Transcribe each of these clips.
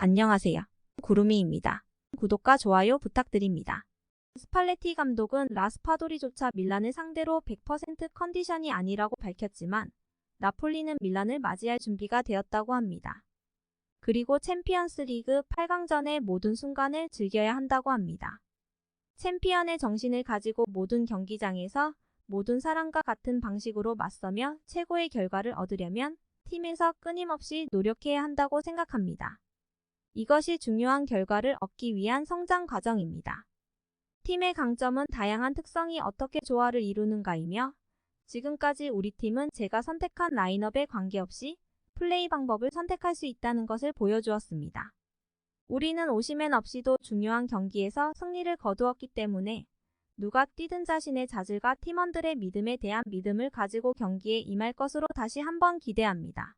안녕하세요. 구루미입니다. 구독과 좋아요 부탁드립니다. 스팔레티 감독은 라스파도리조차 밀란을 상대로 100% 컨디션이 아니라고 밝혔지만 나폴리는 밀란을 맞이할 준비가 되었다고 합니다. 그리고 챔피언스 리그 8강전의 모든 순간을 즐겨야 한다고 합니다. 챔피언의 정신을 가지고 모든 경기장에서 모든 사람과 같은 방식으로 맞서며 최고의 결과를 얻으려면 팀에서 끊임없이 노력해야 한다고 생각합니다. 이것이 중요한 결과를 얻기 위한 성장 과정입니다. 팀의 강점은 다양한 특성이 어떻게 조화를 이루는가이며 지금까지 우리 팀은 제가 선택한 라인업에 관계없이 플레이 방법을 선택할 수 있다는 것을 보여주었습니다. 우리는 오시맨 없이도 중요한 경기에서 승리를 거두었기 때문에 누가 뛰든 자신의 자질과 팀원들의 믿음에 대한 믿음을 가지고 경기에 임할 것으로 다시 한번 기대합니다.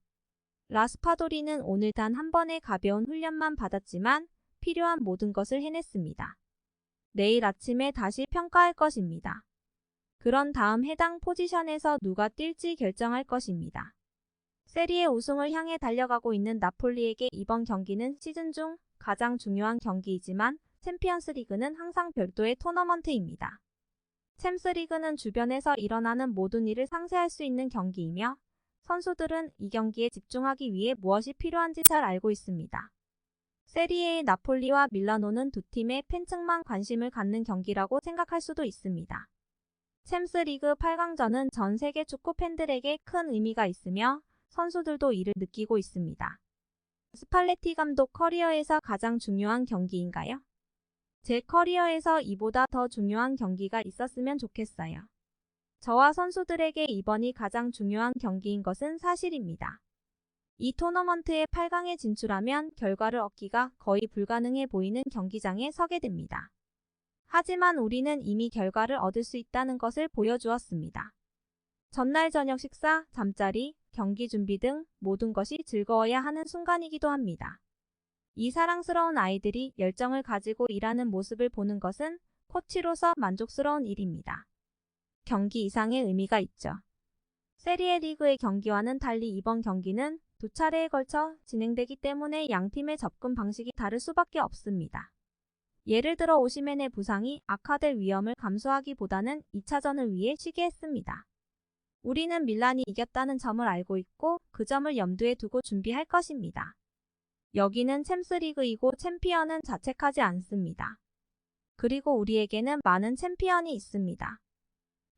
라스파도리는 오늘 단 한 번의 가벼운 훈련만 받았지만 필요한 모든 것을 해냈습니다. 내일 아침에 다시 평가할 것입니다. 그런 다음 해당 포지션에서 누가 뛸지 결정할 것입니다. 세리의 우승을 향해 달려가고 있는 나폴리에게 이번 경기는 시즌 중 가장 중요한 경기이지만 챔피언스 리그는 항상 별도의 토너먼트입니다. 챔스 리그는 주변에서 일어나는 모든 일을 상쇄할 수 있는 경기이며 선수들은 이 경기에 집중하기 위해 무엇이 필요한지 잘 알고 있습니다. 세리에의 나폴리와 밀라노는 두 팀의 팬층만 관심을 갖는 경기라고 생각할 수도 있습니다. 챔스 리그 8강전은 전 세계 축구 팬들에게 큰 의미가 있으며 선수들도 이를 느끼고 있습니다. 스팔레티 감독 커리어에서 가장 중요한 경기인가요? 제 커리어에서 이보다 더 중요한 경기가 있었으면 좋겠어요. 저와 선수들에게 이번이 가장 중요한 경기인 것은 사실입니다. 이 토너먼트의 8강에 진출하면 결과를 얻기가 거의 불가능해 보이는 경기장에 서게 됩니다. 하지만 우리는 이미 결과를 얻을 수 있다는 것을 보여주었습니다. 전날 저녁 식사, 잠자리, 경기 준비 등 모든 것이 즐거워야 하는 순간이기도 합니다. 이 사랑스러운 아이들이 열정을 가지고 일하는 모습을 보는 것은 코치로서 만족스러운 일입니다. 경기 이상의 의미가 있죠. 세리에 리그의 경기와는 달리 이번 경기는 두 차례에 걸쳐 진행되기 때문에 양 팀의 접근 방식이 다를 수밖에 없습니다. 예를 들어 오시멘의 부상이 악화될 위험을 감수하기보다는 2차전을 위해 쉬게 했습니다. 우리는 밀란이 이겼다는 점을 알고 있고 그 점을 염두에 두고 준비할 것입니다. 여기는 챔스리그이고 챔피언은 자책하지 않습니다. 그리고 우리에게는 많은 챔피언이 있습니다.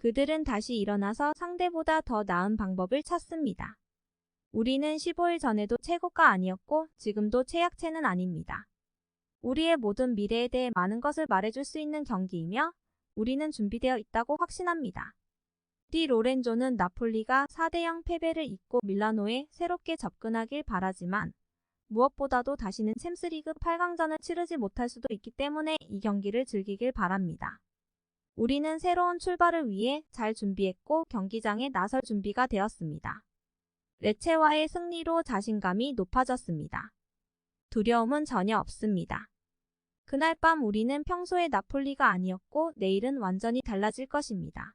그들은 다시 일어나서 상대보다 더 나은 방법을 찾습니다. 우리는 15일 전에도 최고가 아니었고 지금도 최약체는 아닙니다. 우리의 모든 미래에 대해 많은 것을 말해줄 수 있는 경기이며 우리는 준비되어 있다고 확신합니다. 디 로렌조는 나폴리가 4대0 패배를 잇고 밀라노에 새롭게 접근하길 바라지만 무엇보다도 다시는 챔스리그 8강전을 치르지 못할 수도 있기 때문에 이 경기를 즐기길 바랍니다. 우리는 새로운 출발을 위해 잘 준비했고 경기장에 나설 준비가 되었습니다. 레체와의 승리로 자신감이 높아졌습니다. 두려움은 전혀 없습니다. 그날 밤 우리는 평소의 나폴리가 아니었고 내일은 완전히 달라질 것입니다.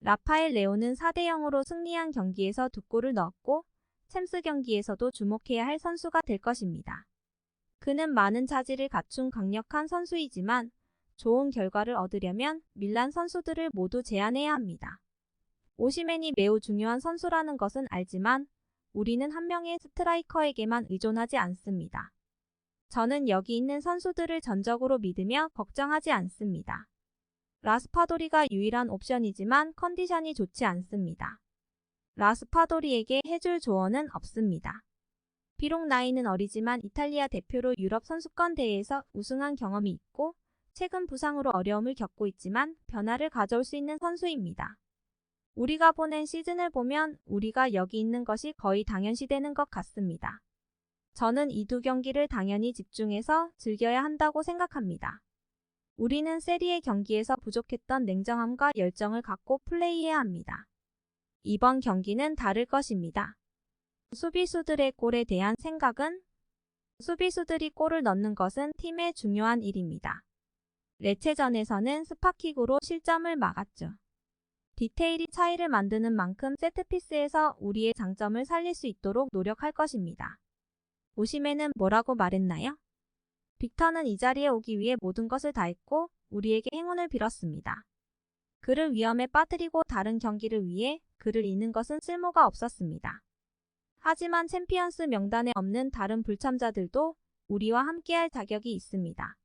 라파엘 레오는 4대 0으로 승리한 경기에서 두 골을 넣었고 챔스 경기에서도 주목해야 할 선수가 될 것입니다. 그는 많은 차질을 갖춘 강력한 선수이지만 좋은 결과를 얻으려면 밀란 선수들을 모두 제한해야 합니다. 오시맨이 매우 중요한 선수라는 것은 알지만 우리는 한 명의 스트라이커에게만 의존하지 않습니다. 저는 여기 있는 선수들을 전적으로 믿으며 걱정하지 않습니다. 라스파도리가 유일한 옵션이지만 컨디션이 좋지 않습니다. 라스파도리에게 해줄 조언은 없습니다. 비록 나이는 어리지만 이탈리아 대표로 유럽 선수권 대회에서 우승한 경험이 있고 최근 부상으로 어려움을 겪고 있지만 변화를 가져올 수 있는 선수입니다. 우리가 보낸 시즌을 보면 우리가 여기 있는 것이 거의 당연시되는 것 같습니다. 저는 이 두 경기를 당연히 집중해서 즐겨야 한다고 생각합니다. 우리는 세리의 경기에서 부족했던 냉정함과 열정을 갖고 플레이해야 합니다. 이번 경기는 다를 것입니다. 수비수들의 골에 대한 생각은 수비수들이 골을 넣는 것은 팀의 중요한 일입니다. 레체전에서는 스파킥으로 실점을 막았죠. 디테일이 차이를 만드는 만큼 세트피스에서 우리의 장점을 살릴 수 있도록 노력할 것입니다. 오시메는 뭐라고 말했나요? 빅터는 이 자리에 오기 위해 모든 것을 다했고 우리에게 행운을 빌었습니다. 그를 위험에 빠뜨리고 다른 경기를 위해 그를 잇는 것은 쓸모가 없었습니다. 하지만 챔피언스 명단에 없는 다른 불참자들도 우리와 함께할 자격이 있습니다.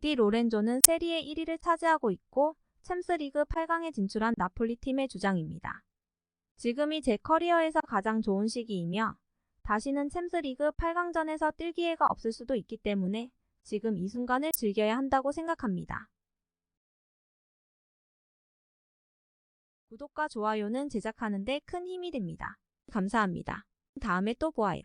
디 로렌조는 세리에 1위를 차지하고 있고 챔스리그 8강에 진출한 나폴리 팀의 주장입니다. 지금이 제 커리어에서 가장 좋은 시기이며 다시는 챔스리그 8강전에서 뛸 기회가 없을 수도 있기 때문에 지금 이 순간을 즐겨야 한다고 생각합니다. 구독과 좋아요는 제작하는 데 큰 힘이 됩니다. 감사합니다. 다음에 또 보아요.